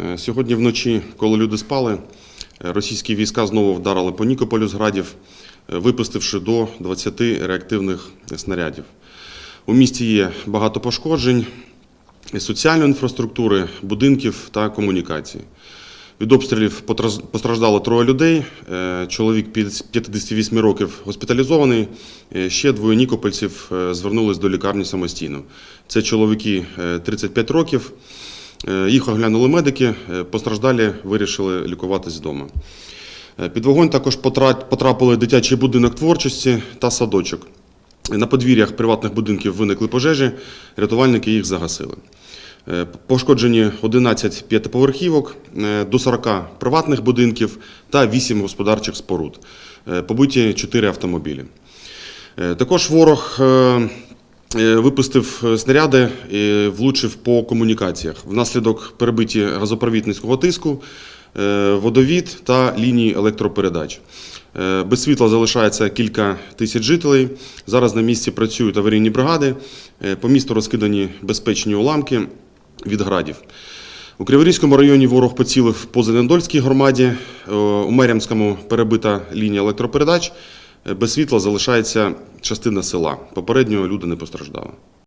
Е, Сьогодні вночі, коли люди спали, е, російські війська знову вдарили по Нікополю з градів, е, випустивши до 20 реактивних снарядів. У місті є багато пошкоджень соціальної інфраструктури, будинків та комунікацій. Від обстрілів постраждало троє людей. Чоловік під- 58 років госпіталізований. Ще двоє нікопольців звернулись до лікарні самостійно. Це чоловіки е, 35 років. Е, Їх оглянули медики, е, постраждалі вирішили лікуватись вдома. Е, Під вогонь також потрапили дитячий будинок творчості та садочок. На подвір'ях приватних будинків виникли пожежі, рятувальники їх загасили. Пошкоджені 11 п'ятиповерхівок, до 40 приватних будинків та 8 господарчих споруд. Побиті 4 автомобілі. Також ворог випустив е, снаряди і влучив по комунікаціях. Внаслідок перебиті газопровід низького тиску, е, водовід та лінії електропередач. Е, Без світла залишається кілька тисяч жителей. Зараз на місці працюють аварійні бригади. Е, По місту розкидані безпечні уламки від градів. У Криворізькому районі ворог поцілив по Зеленодольській громаді. Е, У Мерямському перебита лінія електропередач. Без світла залишається частина села. Попередньо люди не постраждали.